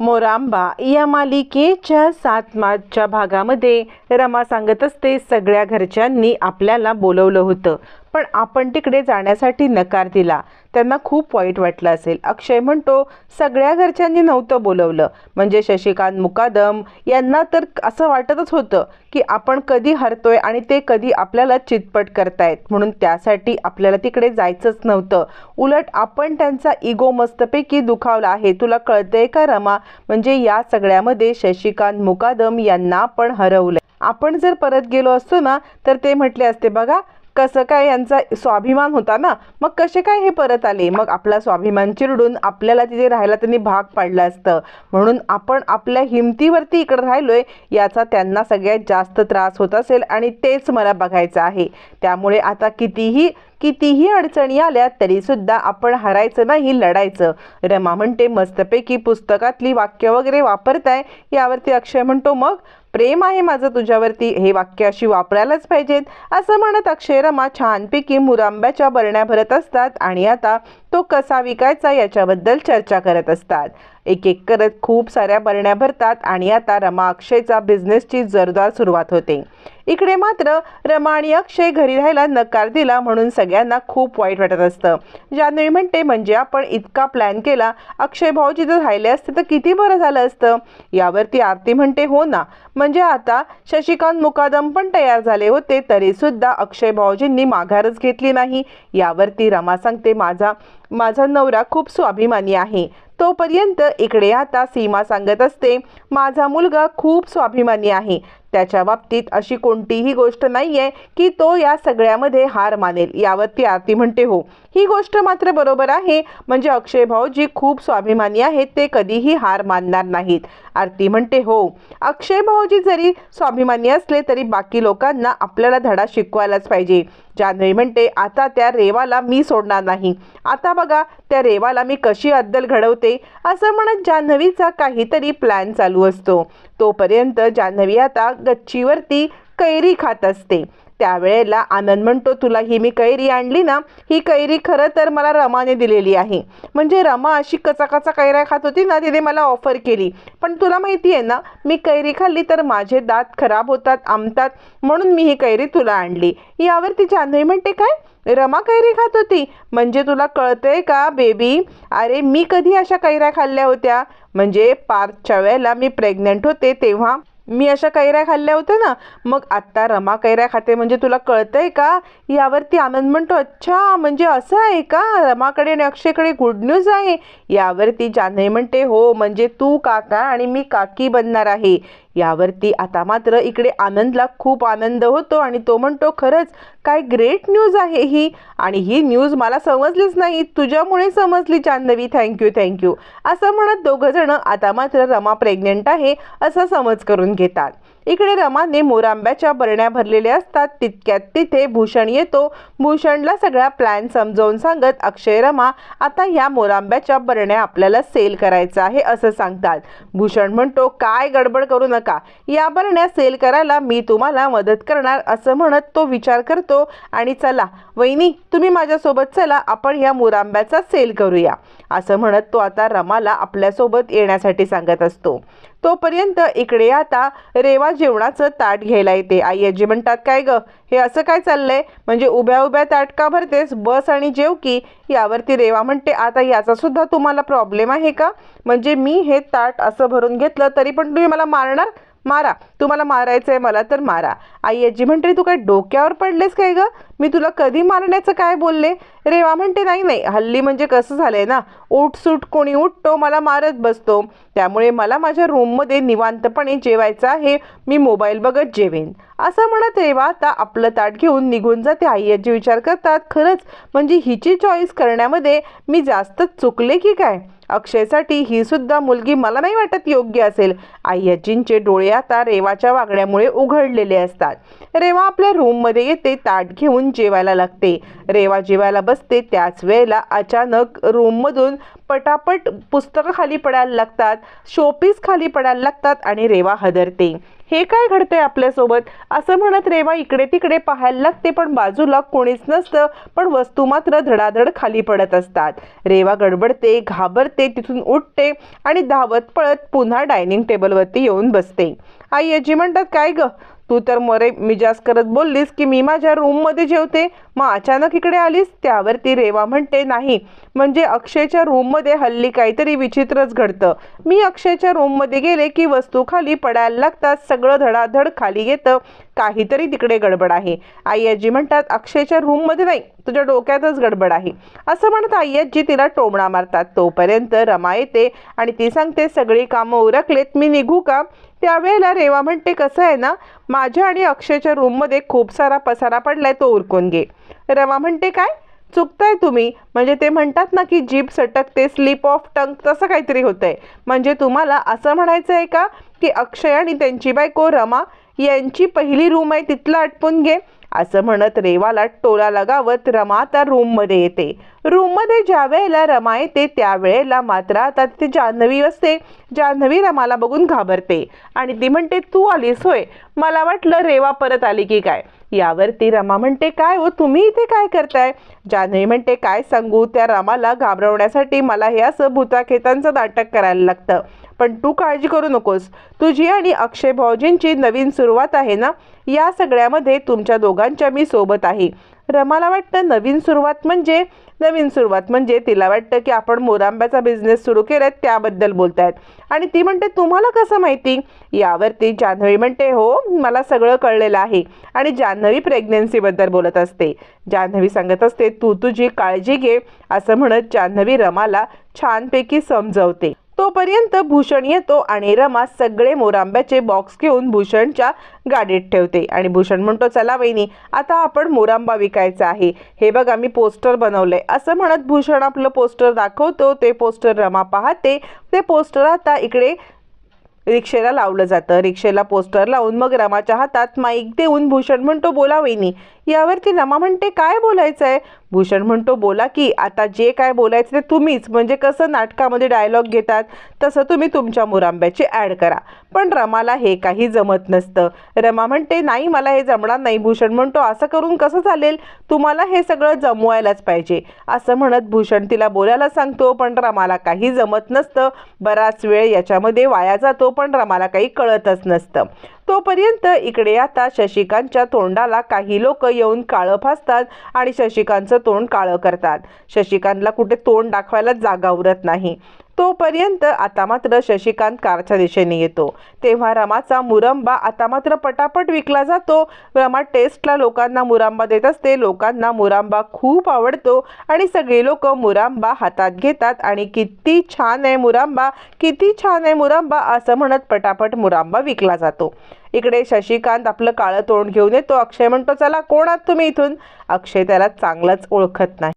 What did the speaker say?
मोरांबा या मालिकेच्या सात मार्चच्या भागामध्ये रमा सांगत असते सगळ्या घरच्यांनी आपल्याला बोलवलं होतं. पण आपण तिकडे जाण्यासाठी नकार दिला. त्यांना खूप वाईट वाटलं असेल. अक्षय म्हणतो सगळ्या घरच्यांनी नव्हतं बोलवलं. म्हणजे शशिकांत मुकादम यांना तर असं वाटतच होतं की आपण कधी हरतोय आणि ते कधी आपल्याला चितपट करतायत. म्हणून त्यासाठी आपल्याला तिकडे जायचंच नव्हतं. उलट आपण त्यांचा इगो मस्तपैकी दुखावला आहे. तुला कळतंय का रमा? म्हणजे या सगळ्यामध्ये शशिकांत मुकादम यांना पण हरवलं आपण जर परत गेलो असतो ना तर ते म्हटले असते बघा कसं काय यांचा स्वाभिमान होता ना? मग कसे काय हे परत आले? मग आपला स्वाभिमान चिरडून आपल्याला तिथे राहायला त्यांनी भाग पाडलं असतं. म्हणून आपण आपल्या हिमतीवरती इकडे राहिलोय याचा त्यांना सगळ्यात जास्त त्रास होत असेल आणि तेच मला बघायचं आहे. त्यामुळे आता कितीही कितीही अडचणी आल्या तरी सुद्धा आपण हरायचं नाही लढायचं. रमा म्हणते मस्तपैकी पुस्तकातली वाक्य वगैरे वापरताय यावरती अक्षय म्हणतो मग प्रेम आहे माझं तुझ्यावरती हे वाक्य अशी वापरायलाच पाहिजेत. असं म्हणत अक्षय रमा छानपैकी मुरांब्याच्या बरण्या भरत असतात आणि आता तो कसा विकायचा याच्याबद्दल चर्चा करत असतात. एक एक करत खूप साऱ्या बरण्या भरतात आणि आता रमा अक्षयचा बिझनेसची जोरदार सुरुवात होते. इकडे मात्र रमा आणि अक्षय घरी राहायला नकार दिला म्हणून सगळ्यांना खूप वाईट वाटत असतं. जान्हवी म्हणते म्हणजे आपण इतका प्लॅन केला अक्षय भाऊजी जर राहिले असते तर किती बरं झालं असतं? यावरती आरती म्हणते हो ना. म्हणजे आता शशिकांत मुकादम पण तयार झाले होते तरी सुद्धा अक्षय भाऊजींनी माघारच घेतली नाही. यावरती रमा सांगते माझा माझा नवरा खूप स्वाभिमानी आहे. तोपर्यंत इकडे आता सीमा सांगत असते माझा मुलगा खूप स्वाभिमानी आहे. त्याच्या बाबतीत अशी कोणतीही गोष्ट नाही आहे की तो या सगळ्यामध्ये हार मानेल. यावर ती आरती म्हणते हो ही गोष्ट मात्र बरोबर आहे. म्हणजे अक्षय भाऊजी खूप स्वाभिमानी आहेत ते कधीही हार मानणार नाहीत. आरती म्हणते हो अक्षय भाऊजी जरी स्वाभिमानी असले तरी बाकी लोकांना आपल्याला धडा शिकवायलाच पाहिजे. जान्हवी म्हणते आता त्या रेवाला मी सोडणार नाही. आता बघा त्या रेवाला मी कशी अद्दल घडवते. असं म्हणत जान्हवीचा काहीतरी प्लॅन चालू असतो. तोपर्यंत जान्हवी आता गच्चीवरती कैरी खात असते. त्यावेळेला आनंद म्हणतो तुला ही मी कैरी आणली ना ही कैरी खरं तर मला रमाने दिलेली आहे. म्हणजे रमा अशी कचाकचा कैऱ्या खात होती ना तिने मला ऑफर केली. पण तुला माहिती आहे ना मी कैरी खाल्ली तर माझे दात खराब होतात आमतात म्हणून मी ही कैरी तुला आणली. यावरती जान्हवी म्हणते काय? रमा कैरी खात होती? म्हणजे तुला कळतंय का बेबी? अरे मी कधी अशा कैऱ्या खाल्ल्या होत्या? म्हणजे पार्कच्या वेळेला मी प्रेग्नंट होते तेव्हा मी अशा कैऱ्या खाल्ल्या होत्या ना मग आत्ता रमा कैऱ्या खाते म्हणजे तुला कळतंय का? यावरती आनंद म्हणतो अच्छा म्हणजे असं आहे का? रमाकडे आणि अक्षयकडे गुड न्यूज आहे. यावरती जान्हवी म्हणते हो म्हणजे तू काका आणि मी काकी बनणार आहे. यावरती आता मात्र इकडे आनंदला खूप आनंद होतो आणि तो म्हणतो खरंच काय ग्रेट न्यूज आहे ही. आणि ही न्यूज मला समजलीच नाही. तुझ्यामुळे समजली जान्हवी थँक्यू थँक्यू असं म्हणत दोघं जण आता मात्र रमा प्रेग्नेंट आहे असा समज करून घेतात. इकडे रमाने मोरांब्याच्या बरण्या भरलेल्या असतात. तितक्यात तिथे भूषण येतो. भूषणला सगळा प्लॅन समजावून सांगत अक्षय रमा आता ह्या मोरांब्याच्या बरण्या आपल्याला सेल करायचं आहे असं सांगतात. भूषण म्हणतो काय गडबड करू नका. या बरण्या सेल करायला मी तुम्हाला मदत करणार असं म्हणत तो विचार करतो आणि चला वहिनी तुम्ही माझ्यासोबत चला आपण ह्या मोरांब्याचा सेल करूया. असं म्हणत तो आता रमाला आपल्यासोबत येण्यासाठी सांगत असतो. तोपर्यंत इकडे आता रेवा जेवणाचं ताट घ्यायला येते. आई आजी म्हणतात काय ग? हे असं काय चाललंय? म्हणजे उभ्या उभ्या ताट का भरतेस? बस आणि जेव की. यावरती रेवा म्हणते आता याचा सुद्धा तुम्हाला प्रॉब्लेम आहे का? म्हणजे मी हे ताट असं भरून घेतलं तरी पण तुम्ही मला मारणार? मारा. तुम्हाला मारायचं आहे मला तर मारा. आई आजी म्हणते तू काय डोक्यावर पडलेस काय गं? मी तुला कधी मारण्याचं काय बोलले? रेवा म्हणते नाही नाही. हल्ली म्हणजे कसं झालंय ना उठसूट कोणी उठतो मला मारत बसतो. त्यामुळे मला माझ्या रूममध्ये निवांतपणे जेवायचं आहे. मी मोबाईल बघत जेवेन. असं म्हणत रेवा आता आपलं ताट घेऊन निघून जाते. आई आजी विचार करतात खरंच? म्हणजे हिची चॉईस करण्यामध्ये मी जास्त चुकले की काय? अक्षयसाठी ही सुद्धा मुलगी मला नाही वाटत योग्य असेल. आई डोळे आता रेवाच्या वागण्यामुळे उघडलेले असतात. रेवा आपल्या रूममध्ये येते ताट घेऊन जेवायला लागते. रेवा जेवायला बसते त्याच वेळेला अचानक रूममधून पटापट पुस्तकं खाली पडायला लागतात शोपीस खाली पडायला लागतात आणि रेवा हदरते. हे काय घडतंय आपल्यासोबत? असं म्हणत रेवा इकडे तिकडे पाहायला लागते पण बाजूला कोणीच नसतं पण वस्तू मात्र धडाधड खाली पडत असतात. रेवा गडबडते घाबरते तिथून उठते आणि धावत पळत पुन्हा डायनिंग टेबलवरती येऊन बसते. आई आजी म्हणतात काय ग? तू तर मरे मिजाज करत बोललीस की मी माझ्या रूममध्ये जेवते. मग अचानक इकडे आलीस त्यावरती रेवा म्हणते नाही. म्हणजे अक्षयच्या रूममध्ये हल्ली काहीतरी विचित्रच घडतं. मी अक्षयच्या रूममध्ये गेले की वस्तू खाली पडायला लागतात सगळं धडाधड खाली येतं. काहीतरी तिकडे गडबड आहे. आई आजी म्हणतात अक्षयच्या रूममध्ये नाही. तुझ्या डोक्यातच गडबड आहे. असं म्हणत आई तिला टोमणा मारतात. तोपर्यंत रमा येते आणि ती सांगते सगळी कामं उरकलेत मी निघू का? त्यावेळेला रेवा म्हणते कसं आहे ना माझ्या आणि अक्षयच्या रूममध्ये खूप सारा पसारा पडलाय तो उरकून घे. रमा म्हणते काय? चुकताय तुम्ही? म्हणजे ते म्हणतात ना की जीभ सटकते स्लिप ऑफ टंग तसं काहीतरी होतंय. म्हणजे तुम्हाला असं म्हणायचं आहे का की अक्षय आणि त्यांची बायको रमा यांची पहिली रूम आहे तिथलं आटपून घे. असं म्हणत रेवाला टोला लगावत रमा आता रूममध्ये येते. रूममध्ये ज्या वेळेला रमा येते त्यावेळेला मात्र आता तिथे जान्हवी असते. जान्हवी रमाला बघून घाबरते. आणि ती म्हणते तू आलीस होय. मला वाटलं रेवा परत आली की काय? यावरती रमा म्हणते काय हो तुम्ही इथे काय करताय? जान्हवी म्हणते काय सांगू त्या रमाला घाबरवण्यासाठी मला हे असं भूताखेतांचं नाटक करायला लागतं. पण तू काळजी करू नकोस. तुझी आणि अक्षय भाऊजींची नवीन सुरुवात आहे ना? या सगळ्यामध्ये तुमच्या दोघांच्या मी सोबत आहे. रमाला वाटतं नवीन सुरुवात म्हणजे? नवीन सुरुवात म्हणजे तिला वाटतं की आपण मोरांब्याचा बिझनेस सुरू केलाय त्याबद्दल बोलतायत. आणि ती म्हणते तुम्हाला कसं माहिती? यावरती जान्हवी म्हणते हो मला सगळं कळलेलं आहे. आणि जान्हवी प्रेग्नेन्सीबद्दल बोलत असते. जान्हवी सांगत असते तू तुझी काळजी घे असं म्हणत जान्हवी रमाला छानपैकी समजवते. तोपर्यंत भूषण येतो आणि रमा सगळे मोरांब्याचे बॉक्स घेऊन भूषणच्या गाडीत ठेवते. आणि भूषण म्हणतो चला वहिनी आता आपण मोरांबा विकायचा आहे. हे बघा मी पोस्टर बनवलंय. असं म्हणत भूषण आपलं पोस्टर दाखवतो. ते पोस्टर रमा पाहते. ते पोस्टर आता इकडे रिक्षेला लावलं जातं. रिक्षेला पोस्टर लावून मग रमाच्या हातात माईक देऊन भूषण म्हणतो बोला वहिनी यावरती रमा म्हणते काय बोलायचं आहे भूषण म्हणतो बोला की आता जे काय बोलायचं ते तुम्हीच. म्हणजे कसं नाटकामध्ये डायलॉग घेतात तसं तुम्ही तुमच्या मुरांब्याची ॲड करा. पण रमाला हे काही जमत नसतं. रमा म्हणते नाही मला हे जमणार नाही. भूषण म्हणतो असं करून कसं चालेल? तुम्हाला हे सगळं जमवायलाच पाहिजे. असं म्हणत भूषण तिला बोलायला सांगतो पण रमाला काही जमत नसतं. बराच वेळ याच्यामध्ये वाया जातो पण रमाला काही कळतच नसतं. तोपर्यंत इकडे आता शशिकांतच्या तोंडाला काही लोक येऊन काळं फासतात आणि शशिकांतचं तोंड काळं करतात. शशिकांतला कुठे तोंड दाखवायला जागा उरत नाही. तोपर्यंत आता मात्र शशिकांत कारच्या दिशेने येतो. तेव्हा रमाचा मुरंबा आता मात्र पटापट विकला जातो. रमा टेस्टला लोकांना मुरांबा देत असते. लोकांना मुरांबा खूप आवडतो आणि सगळे लोक मुरांबा हातात घेतात आणि किती छान आहे मुरांबा किती छान आहे मुरांबा असं म्हणत पटापट मुरांबा विकला जातो. इकडे शशिकांत आपलं काळं तोंड घेऊन येतो. अक्षय म्हणतो चला कोण आहात तुम्ही इथून? अक्षय त्याला चांगलंच ओळखत नाही.